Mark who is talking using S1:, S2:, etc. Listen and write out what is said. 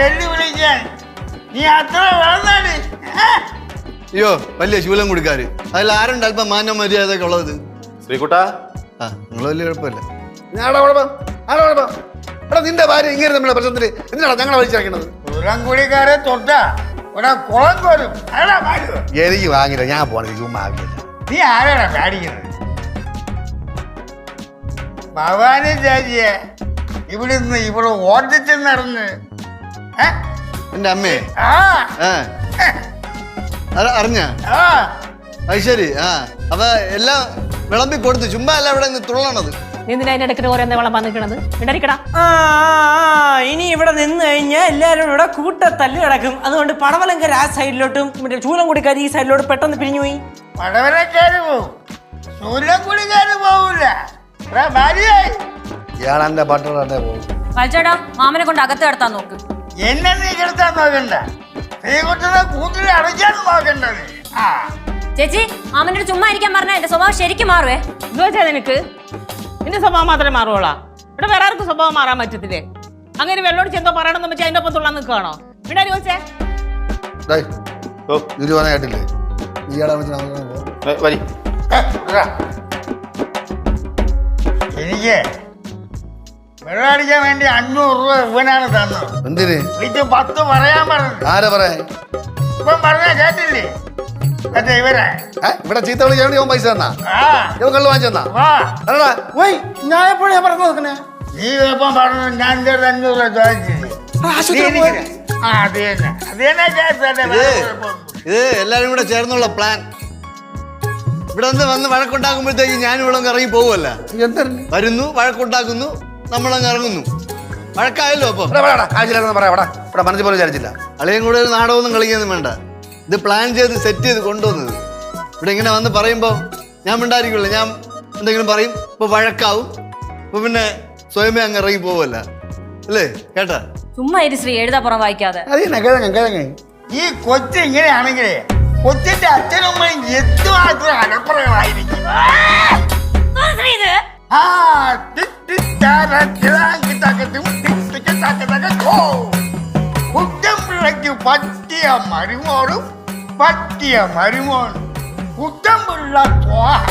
S1: വെല്ലുവിളിക്കാൻ നീ അത്ര
S2: അയ്യോ വലിയ ശൂലം കൊടുക്കാറ്. അതിൽ ആരുണ്ട് അല്പം മാന്യ മര്യാദ ഒക്കെ ഉള്ളത്?
S3: ശ്രീകുട്ടാ?
S2: ആ നിങ്ങൾ വലിയ കുഴപ്പമില്ല.
S4: ഞാടാ കുഴപ്പം? ആടാ കുഴപ്പം? എടാ നിന്റെ ഭാര്യ ഇങ്ങനെ നമ്മുടെ പ്രശ്നത്തിൽ. എന്തിനാണ് ഞങ്ങളെ വലിച്ചിറക്കുന്നത്
S1: ചൂരൻകുടിക്കാരെ തൊട്ട. ഇവിടെ കുളം കോരും. അതാ പാടുക
S4: എനിക്ക് വാങ്ങില്ല ഞാൻ പോണത് ചുമ്മാ ആകില്ല
S1: നീ ആരാണ് പേടിക്കുന്നത്? ഭവാനി ചാരിയെ ഇവിടുന്ന് ഇവിടെ ഓടിച്ചു നടന്ന്
S2: എന്റെ അമ്മേ. അറിഞ്ഞ?
S1: ആ.
S2: അത് ശരി. ആ. അപ്പൊ എല്ലാം വിളമ്പി കൊടുത്തു ചുമ്മാ അല്ല ഇവിടെ തുള്ളണത്.
S5: ഇനി ഇവിടെ നിന്ന് കഴിഞ്ഞാൽ എല്ലാരും ഇവിടെ കൂട്ടത്തല്ല് കിടക്കും. അതുകൊണ്ട് പടവലങ്കര ആ സൈഡിലോട്ടും മറ്റേ ചൂലംകുടിക്കാർ ഈ സൈഡിലോട്ട് പെട്ടെന്ന് പിരിഞ്ഞു പോയി.
S1: പടവലക്കാര് പോവും. ചൂരൻകുടിക്കാര് പോവില്ല ഭാര്യയായി.
S4: ഇയാൾ എന്റെ പട്ടണത്തെ പോകും.
S6: വലിച്ചേട്ടാ മാമനെ കൊണ്ട് അകത്ത് കിടത്താൻ നോക്ക്.
S1: എന്നെ നീ കിടത്താൻ നോക്കണ്ട. ശ്രീകുട്ടനെ കൂട്ടിൽ അടയ്ക്കാൻ നോക്കണ്ടത്. ആ.
S6: ചേച്ചി മാമനോട് ചുമ്മാ ഇരിക്കാൻ പറഞ്ഞ എന്റെ സ്വഭാവം ശരിക്കും മാറുവേ?
S7: ഇത് വെച്ചാ നിനക്ക്? നിന്റെ സ്വഭാവം മാത്രമേ മാറുള്ളാ ഇവിടെ വേറെ ആർക്കും സ്വഭാവം മാറാൻ പറ്റത്തില്ലേ? അങ്ങനെ വെള്ളോട് ചെന്തോ പറയണമെന്ന് വെച്ചാൽ അതിന്റെ ഒപ്പം തുള്ളാൻ നിൽക്കുകയാണോ ഇവിടെ ചോദിച്ചേ
S4: ഡേയ്,
S3: ഓ
S4: പറഞ്ഞ കേട്ടില്ലേ? ഇയാളെ വെച്ച് നമുക്ക്
S3: ഏ, വരി.
S1: ഏ, ഇതാ. എനിക്ക് വെള്ളം അടിക്കാൻ വേണ്ടി അഞ്ഞൂറ് രൂപ ഇവനാണ് തന്നത്.
S4: എന്തിന്?
S1: വിളിച്ച് പത്ത് പറയാൻ പറഞ്ഞു.
S4: ആരാ പറയാ?
S1: ഇപ്പം പറഞ്ഞ കേട്ടില്ലേ? മറ്റേ ഇവരെ.
S4: ഏ ഇവിടെ ചീത്ത വിളിക്കാൻ ഇവൻ പൈസ തന്നാ?
S1: ആ.
S4: ഇവൻ കള്ളു വാങ്ങിച്ചു തന്നാ?
S1: വാ.
S4: അല്ലടാ ഓയ് ഞാൻ എപ്പോഴും ഞാൻ പറഞ്ഞു നോക്കണേ
S1: നീ ഇപ്പം പറഞ്ഞു ഞാൻ എന്റെ ഒരു അഞ്ഞൂറ് രൂപ ചോദിച്ചില്ലേ? നീ എനിക്ക് ആ അത് തന്നെ. അത് തന്നെ കേസ് തന്നെ
S2: ഇത്
S1: കുഴപ്പമൊന്നും.
S2: ഇത് എല്ലാരും കൂടെ ചേർന്നുള്ള പ്ലാൻ ഇവിടെ വന്ന് വഴക്കുണ്ടാക്കുമ്പോഴത്തേക്ക് ഞാനും ഇവിടെ ഇറങ്ങി പോകുമല്ല വരുന്നു വഴക്കുണ്ടാക്കുന്നു. നമ്മളങ്ങ് ഇറങ്ങുന്നു. വഴക്കായല്ലോ അപ്പൊ.
S4: കാഴ്ചയില്ലാന്ന് ആവശ്യമില്ലെന്ന് പറയാം ഇവിടെ ഇവിടെ മനസ്സിൽ പോലും വിചാരിച്ചില്ല.
S2: അളിയും കൂടെ ഒരു നാടകമൊന്നും കളിക്കൊന്നും വേണ്ട. ഇത് പ്ലാൻ ചെയ്ത് സെറ്റ് ചെയ്ത് കൊണ്ടുവന്നത്. ഇവിടെ ഇങ്ങനെ വന്ന് പറയുമ്പോൾ ഞാൻ മിണ്ടായിരിക്കുമല്ലോ ഞാൻ എന്തെങ്കിലും പറയും ഇപ്പൊ വഴക്കാവും. ഇപ്പൊ പിന്നെ സ്വയമേ അങ്ങ് ഇറങ്ങി പോവല്ല. അല്ലേ? കേട്ടാ?
S6: ചുമ്മാ ഇരി ശ്രീ പുറം വായിക്കാതെ.
S1: ഈ കൊച്ചു ഇങ്ങനെയാണെങ്കിലേ കൊച്ചിന്റെ അച്ഛനും അമ്മയും എത്തുമാത്രം പറ്റിയ മരുമോളും പറ്റിയ മരുമോൻ കുട്ടൻപിള്ള സ്വാഹ